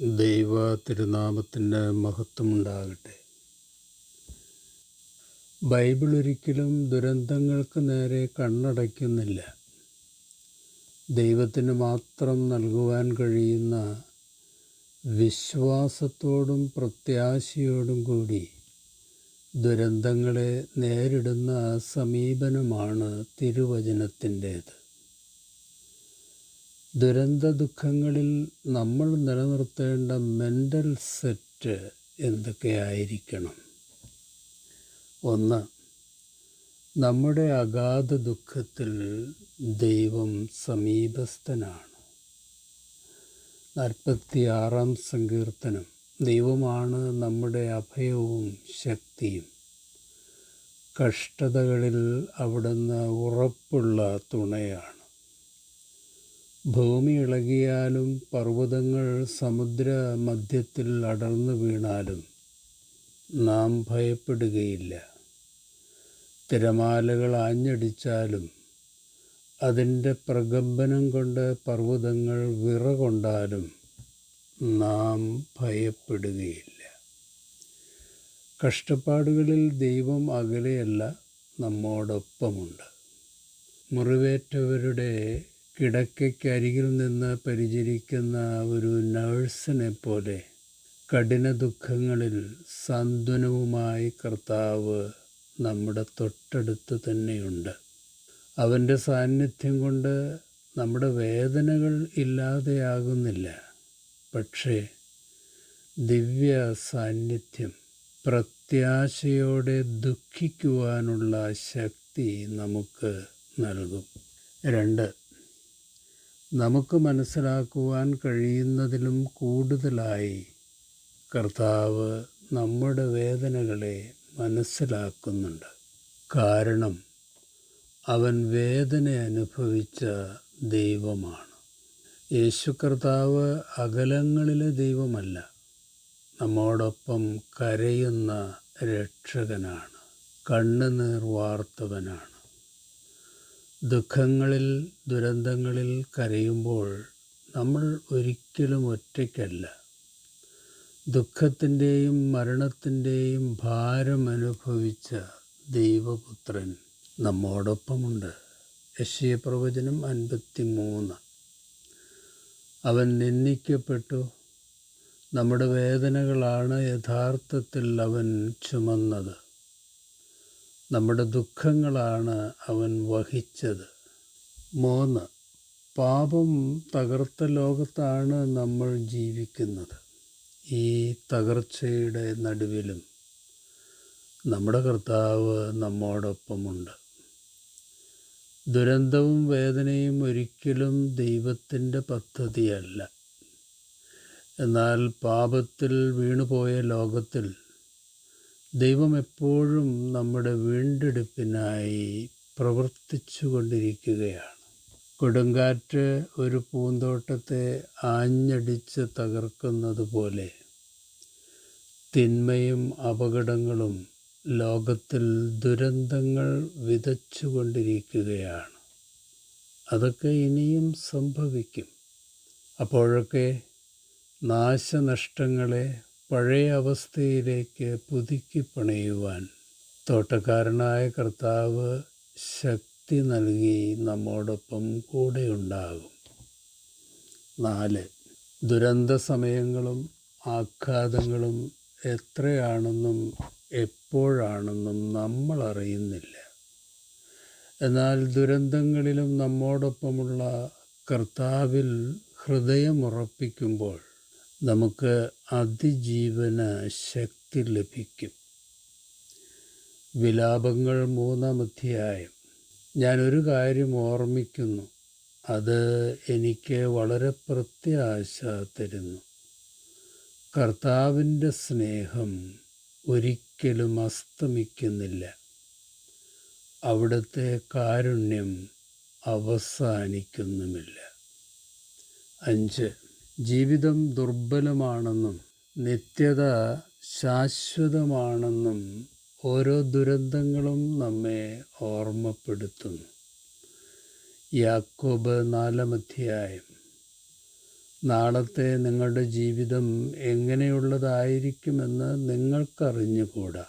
ദൈവ തിരുനാമത്തിന്റെ മഹത്വമുണ്ടാകട്ടെ ബൈബിൾ ഒരിക്കലും ദുരന്തങ്ങൾക്ക് നേരെ കണ്ണടയ്ക്കുന്നില്ല. ദൈവത്തിന് മാത്രം നൽകുവാൻ കഴിയുന്ന വിശ്വാസത്തോടും പ്രത്യാശയോടും കൂടി ദുരന്തങ്ങളെ നേരിടുന്ന സമീപനമാണ് തിരുവചനത്തിന്റേത്. ദുരന്ത ദുഃഖങ്ങളിൽ നമ്മൾ നിലനിർത്തേണ്ട മെന്റൽ സെറ്റ് എന്തൊക്കെയായിരിക്കണം? ഒന്ന് നമ്മുടെ അഗാധ ദുഃഖത്തിൽ ദൈവം സമീപസ്ഥനാണ്. നാൽപ്പത്തിയാറാം സങ്കീർത്തനം ദൈവമാണ് നമ്മുടെ അഭയവും ശക്തിയും. കഷ്ടതകളിൽ അവിടുന്ന് ഉറപ്പുള്ള തുണയാണ്. ഭൂമി ഇളകിയാലും പർവതങ്ങൾ സമുദ്ര മധ്യത്തിൽ അടർന്നു വീണാലും നാം ഭയപ്പെടുകയില്ല. തിരമാലകൾ ആഞ്ഞടിച്ചാലും അതിന്റെ പ്രകമ്പനം കൊണ്ട് പർവതങ്ങൾ വിറകൊണ്ടാലും നാം ഭയപ്പെടുകയില്ല. കഷ്ടപ്പാടുകളിൽ ദൈവം അകലെയല്ല നമ്മോടൊപ്പമുണ്ട്. മുറിവേറ്റവരുടെ കിടക്കയ്ക്കരികിൽ നിന്ന് പരിചരിക്കുന്ന ഒരു നേഴ്സിനെ പോലെ കഠിന ദുഃഖങ്ങളിൽ സാന്ത്വനവുമായി കർത്താവ് നമ്മുടെ തൊട്ടടുത്ത് തന്നെയുണ്ട്. അവന്റെ സാന്നിധ്യം കൊണ്ട് നമ്മുടെ വേദനകൾ ഇല്ലാതെയാകുന്നില്ല. പക്ഷേ ദിവ്യ സാന്നിധ്യം പ്രത്യാശയോടെ ദുഃഖിക്കുവാനുള്ള ശക്തി നമുക്ക് നൽകും. രണ്ട് നമുക്ക് മനസ്സിലാക്കുവാൻ കഴിയുന്നതിലും കൂടുതലായി കർത്താവ് നമ്മുടെ വേദനകളെ മനസ്സിലാക്കുന്നുണ്ട്. കാരണം അവൻ വേദന അനുഭവിച്ച ദൈവമാണ്. യേശു കർത്താവ് അകലങ്ങളിലെ ദൈവമല്ല നമ്മോടൊപ്പം കരയുന്ന രക്ഷകനാണ് കണ്ണുനീർ വാർത്തവനാണ്. ദുഃഖങ്ങളിൽ ദുരന്തങ്ങളിൽ കരയുമ്പോൾ നമ്മൾ ഒരിക്കലും ഒറ്റയ്ക്കല്ല. ദുഃഖത്തിന്റെയും മരണത്തിന്റെയും ഭാരം അനുഭവിച്ച ദൈവപുത്രൻ നമ്മോടൊപ്പമുണ്ട്. യശയ പ്രവചനം അൻപത്തി മൂന്ന് അവൻ നിന്ദിക്കപ്പെട്ടു. നമ്മുടെ വേദനകളാണ് യഥാർത്ഥത്തിൽ അവൻ ചുമന്നത്. നമ്മുടെ ദുഃഖങ്ങളാണ് അവൻ വഹിച്ചത്. മൂന്ന് പാപം തകർത്ത ലോകത്താണ് നമ്മൾ ജീവിക്കുന്നത്. ഈ തകർച്ചയുടെ നടുവിലും നമ്മുടെ കർത്താവ് നമ്മോടൊപ്പമുണ്ട്. ദുരന്തവും വേദനയും ഒരിക്കലും ദൈവത്തിന്റെ പദ്ധതിയല്ല. എന്നാൽ പാപത്തിൽ വീണുപോയ ലോകത്തിൽ ദൈവം എപ്പോഴും നമ്മുടെ വീണ്ടെടുപ്പിനായി പ്രവർത്തിച്ചു കൊണ്ടിരിക്കുകയാണ് കൊടുങ്കാറ്റ് ഒരു പൂന്തോട്ടത്തെ ആഞ്ഞടിച്ച് തകർക്കുന്നത് പോലെ തിന്മയും അപകടങ്ങളും ലോകത്തിൽ ദുരന്തങ്ങൾ വിതച്ചു കൊണ്ടിരിക്കുകയാണ് അതൊക്കെ ഇനിയും സംഭവിക്കും. അപ്പോഴൊക്കെ നാശനഷ്ടങ്ങളെ പഴയ അവസ്ഥയിലേക്ക് പുതുക്കി പണയുവാൻ തോട്ടക്കാരനായ കർത്താവ് ശക്തി നൽകി നമ്മോടൊപ്പം കൂടെയുണ്ടാകും. നാല് ദുരന്ത സമയങ്ങളും ആഘാതങ്ങളും എത്രയാണെന്നും എപ്പോഴാണെന്നും നമ്മൾ അറിയുന്നില്ല. എന്നാൽ ദുരന്തങ്ങളിലും നമ്മോടൊപ്പമുള്ള കർത്താവിൽ ഹൃദയമുറപ്പിക്കുമ്പോൾ നമുക്ക് അതിജീവന ശക്തി ലഭിക്കും. വിലാപങ്ങൾ മൂന്നാം അധ്യായം. ഞാനൊരു കാര്യം ഓർമ്മിക്കുന്നു. അത് എനിക്ക് വളരെ പ്രത്യാശ തരുന്നു. കർത്താവിന്റെ സ്നേഹം ഒരിക്കലും അസ്തമിക്കുന്നില്ല. അവിടുത്തെ കാരുണ്യം അവസാനിക്കുന്നുമില്ല. അഞ്ച്. ജീവിതം ദുർബലമാണെന്നും നിത്യത ശാശ്വതമാണെന്നും ഓരോ ദുരന്തങ്ങളും നമ്മെ ഓർമ്മപ്പെടുത്തുന്നു. യാക്കോബ് നാലമധ്യായം നാളത്തെ നിങ്ങളുടെ ജീവിതം എങ്ങനെയുള്ളതായിരിക്കുമെന്ന് നിങ്ങൾക്കറിഞ്ഞുകൂടാ.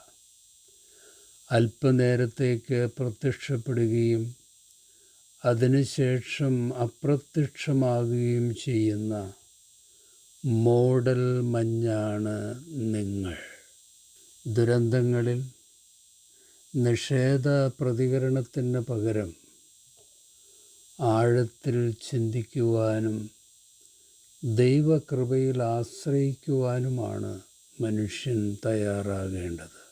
അല്പനേരത്തേക്ക് പ്രത്യക്ഷപ്പെടുകയും അതിനുശേഷം അപ്രത്യക്ഷമാകുകയും ചെയ്യുന്ന മോഡൽ മഞ്ഞാണ് നിങ്ങൾ. ദുരന്തങ്ങളിൽ നിഷേധ പ്രതികരണത്തിന് പകരം ആഴത്തിൽ ചിന്തിക്കുവാനും ദൈവകൃപയിൽ ആശ്രയിക്കുവാനുമാണ് മനുഷ്യൻ തയ്യാറാകേണ്ടത്.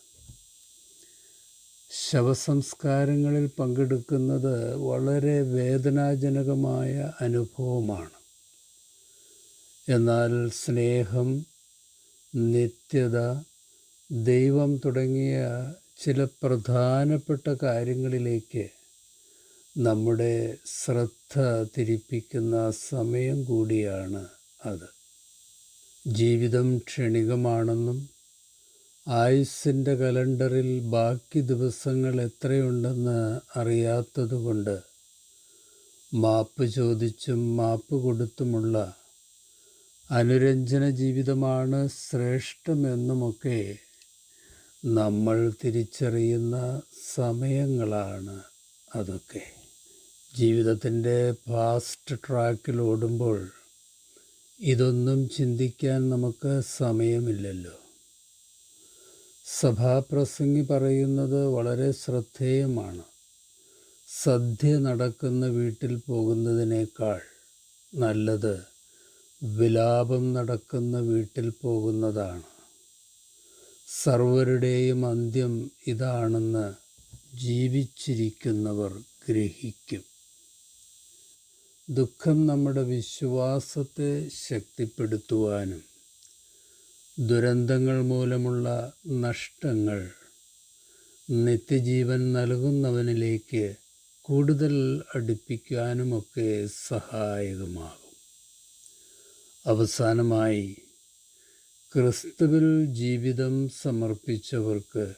ശവസംസ്കാരങ്ങളിൽ പങ്കെടുക്കുന്നത് വളരെ വേദനാജനകമായ അനുഭവമാണ്. എന്നാൽ സ്നേഹം നിത്യത ദൈവം തുടങ്ങിയ ചില പ്രധാനപ്പെട്ട കാര്യങ്ങളിലേക്ക് നമ്മുടെ ശ്രദ്ധ തിരിപ്പിക്കുന്ന സമയം കൂടിയാണ് അത്. ജീവിതം ക്ഷണികമാണെന്നും ആയുസ്സിന്റെ കലണ്ടറിൽ ബാക്കി ദിവസങ്ങൾ എത്രയുണ്ടെന്ന് അറിയാത്തതുകൊണ്ട് മാപ്പ് ചോദിച്ചും മാപ്പ് കൊടുത്തുമുള്ള അനുരഞ്ജന ജീവിതമാണ് ശ്രേഷ്ഠമെന്നുമൊക്കെ നമ്മൾ തിരിച്ചറിയുന്ന സമയങ്ങളാണ് അതൊക്കെ. ജീവിതത്തിന്റെ ഫാസ്റ്റ് ട്രാക്കിൽ ഓടുമ്പോൾ ഇതൊന്നും ചിന്തിക്കാൻ നമുക്ക് സമയമില്ലല്ലോ. സഭാപ്രസംഗി പറയുന്നത് വളരെ ശ്രദ്ധേയമാണ്. സദ്യ നടക്കുന്ന വീട്ടിൽ പോകുന്നതിനേക്കാൾ നല്ലത് വിലാപം നടക്കുന്ന വീട്ടിൽ പോകുന്നതാണ്. സർവരുടെയും അന്ത്യം ഇതാണെന്ന് ജീവിച്ചിരിക്കുന്നവർ ഗ്രഹിക്കും. ദുഃഖം നമ്മുടെ വിശ്വാസത്തെ ശക്തിപ്പെടുത്തുവാനും ദുരന്തങ്ങൾ മൂലമുള്ള നഷ്ടങ്ങൾ നിത്യജീവൻ നൽകുന്നവനിലേക്ക് കൂടുതൽ അടുപ്പിക്കാനുമൊക്കെ സഹായകമാകും. അവസാനമായി ക്രിസ്തുവിൽ ജീവിതം സമർപ്പിച്ചവർക്ക്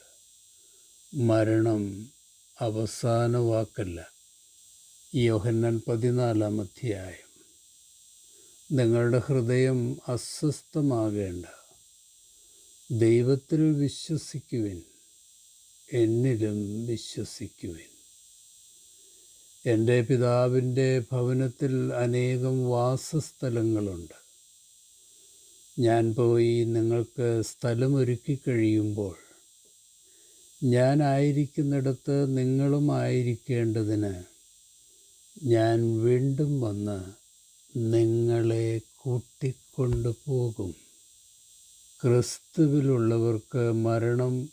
മരണം അവസാന വാക്കല്ല യോഹന്നാൻ പതിനാലാം അധ്യായം. നിങ്ങളുടെ ഹൃദയം അസ്വസ്ഥമാകേണ്ട. ദൈവത്തിൽ വിശ്വസിക്കുവിൻ. എന്നിലും വിശ്വസിക്കുവിൻ. എന്റെ പിതാവിന്റെ ഭവനത്തിൽ അനേകം വാസസ്ഥലങ്ങളുണ്ട്. ഞാൻ പോയി നിങ്ങൾക്ക് സ്ഥലം ഒരുക്കി കഴിയുമ്പോൾ ഞാനായിരിക്കുന്നിടത്ത് നിങ്ങളും ആയിരിക്കേണ്ടതിന് ഞാൻ വീണ്ടും വന്ന് നിങ്ങളെ കൂട്ടിക്കൊണ്ടു പോകും. ക്രിസ്തുവിലുള്ളവർക്ക് മരണം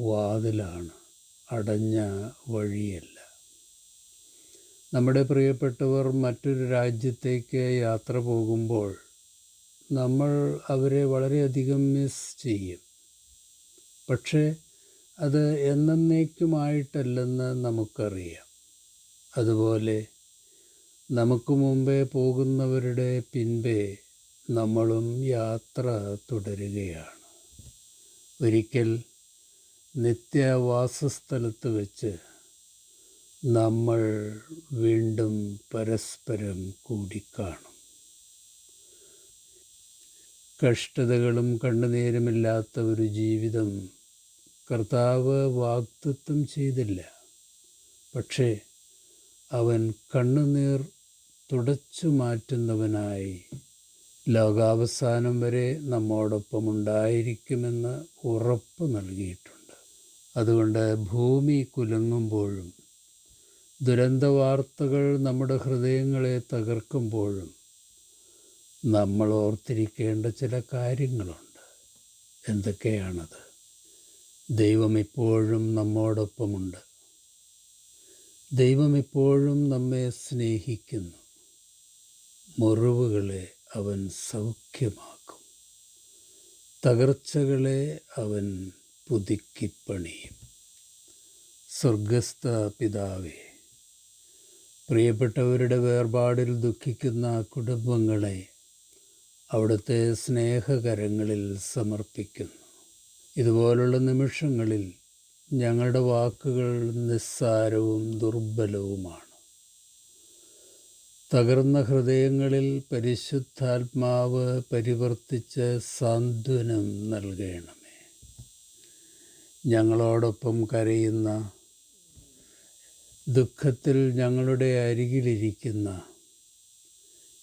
വാതിലാണ് അടഞ്ഞ വഴിയല്ല. നമ്മുടെ പ്രിയപ്പെട്ടവർ മറ്റൊരു രാജ്യത്തേക്ക് യാത്ര പോകുമ്പോൾ നമ്മൾ അവരെ വളരെയധികം മിസ് ചെയ്യും. പക്ഷേ അത് എന്നേക്കുമായിട്ടല്ലെന്ന് നമുക്കറിയാം. അതുപോലെ നമുക്ക് മുമ്പേ പോകുന്നവരുടെ പിൻപേ നമ്മളും യാത്ര തുടരുകയാണ്. ഒരിക്കൽ നിത്യവാസസ്ഥലത്ത് വെച്ച് നമ്മൾ വീണ്ടും പരസ്പരം കൂടിക്കാണും. കഷ്ടതകളും കണ്ണുനീരുമില്ലാത്ത ഒരു ജീവിതം കർത്താവ് വാഗ്ദത്വം ചെയ്തില്ല. പക്ഷേ അവൻ കണ്ണുനീർ തുടച്ചു മാറ്റുന്നവനായി ലോകാവസാനം വരെ നമ്മോടൊപ്പം ഉണ്ടായിരിക്കുമെന്ന് ഉറപ്പ് നൽകിയിട്ടുണ്ട്. അതുകൊണ്ട് ഭൂമി കുലുങ്ങുമ്പോഴും ദുരന്തവാർത്തകൾ നമ്മുടെ ഹൃദയങ്ങളെ തകർക്കുമ്പോഴും നമ്മൾ ഓർത്തിരിക്കേണ്ട ചില കാര്യങ്ങളുണ്ട്. എന്തൊക്കെയാണത്? ദൈവം ഇപ്പോഴും നമ്മോടൊപ്പമുണ്ട്. ദൈവം ഇപ്പോഴും നമ്മെ സ്നേഹിക്കുന്നു. മുറിവുകളെ അവൻ സൗഖ്യമാക്കും. തകർച്ചകളെ അവൻ പുതുക്കിപ്പണിയും. സ്വർഗസ്ഥ പിതാവേ പ്രിയപ്പെട്ടവരുടെ വേർപാടിൽ ദുഃഖിക്കുന്ന കുടുംബങ്ങളെ അവിടുത്തെ സ്നേഹകരങ്ങളിൽ സമർപ്പിക്കുന്നു. ഇതുപോലുള്ള നിമിഷങ്ങളിൽ ഞങ്ങളുടെ വാക്കുകൾ നിസ്സാരവും ദുർബലവുമാണ്. തകർന്ന ഹൃദയങ്ങളിൽ പരിശുദ്ധാത്മാവ് പരിവർത്തിച്ച് സാന്ത്വനം നൽകണമേ. ഞങ്ങളോടൊപ്പം കരയുന്ന ദുഃഖത്തിൽ ഞങ്ങളുടെ അരികിലിരിക്കുന്ന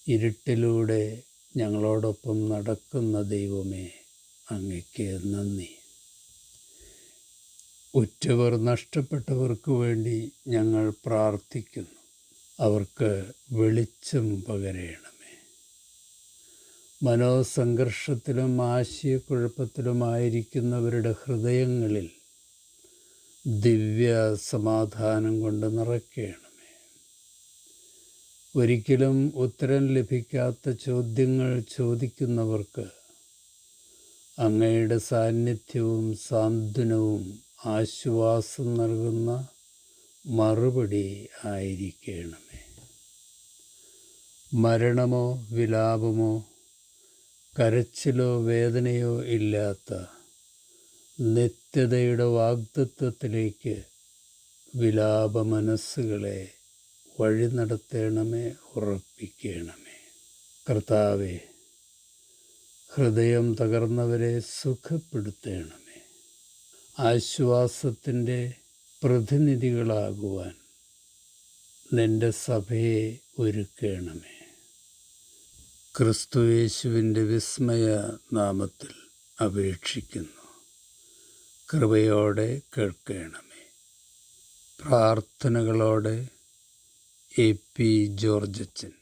ഇരുട്ടിലൂടെ ഞങ്ങളോടൊപ്പം നടക്കുന്ന ദൈവമേ അങ്ങയ്ക്ക് നന്ദി. ഉറ്റവർ നഷ്ടപ്പെട്ടവർക്ക് വേണ്ടി ഞങ്ങൾ പ്രാർത്ഥിക്കുന്നു. അവർക്ക് വെളിച്ചം പകരണമേ. മനോസംഘർഷത്തിലും ആശയക്കുഴപ്പത്തിലുമായിരിക്കുന്നവരുടെ ഹൃദയങ്ങളിൽ ദിവ്യ സമാധാനം കൊണ്ട് നിറയ്ക്കണമേ. ഒരിക്കലും ഉത്തരം ലഭിക്കാത്ത ചോദ്യങ്ങൾ ചോദിക്കുന്നവർക്ക് അങ്ങയുടെ സാന്നിധ്യവും സാന്ത്വനവും ആശ്വാസം നൽകുന്ന മറുപടി ആയിരിക്കണമേ. മരണമോ വിലാപമോ കരച്ചിലോ വേദനയോ ഇല്ലാത്ത നിത്യതയുടെ വാഗ്ദത്വത്തിലേക്ക് വിലാപ മനസ്സുകളെ വഴി നടത്തണമേ ഉറപ്പിക്കണമേ. കർത്താവെ ഹൃദയം തകർന്നവരെ സുഖപ്പെടുത്തേണമേ. ആശ്വാസത്തിന്റെ പ്രതിനിധികളാകുവാൻ നിന്റെ സഭയെ ഒരുക്കണമേ. ക്രിസ്തുയേശുവിന്റെ വിസ്മയ നാമത്തിൽ അപേക്ഷിക്കുന്നു. കൃപയോടെ കേൾക്കണമേ. പ്രാർത്ഥനകളോടെ എ പി ജോർജച്ചൻ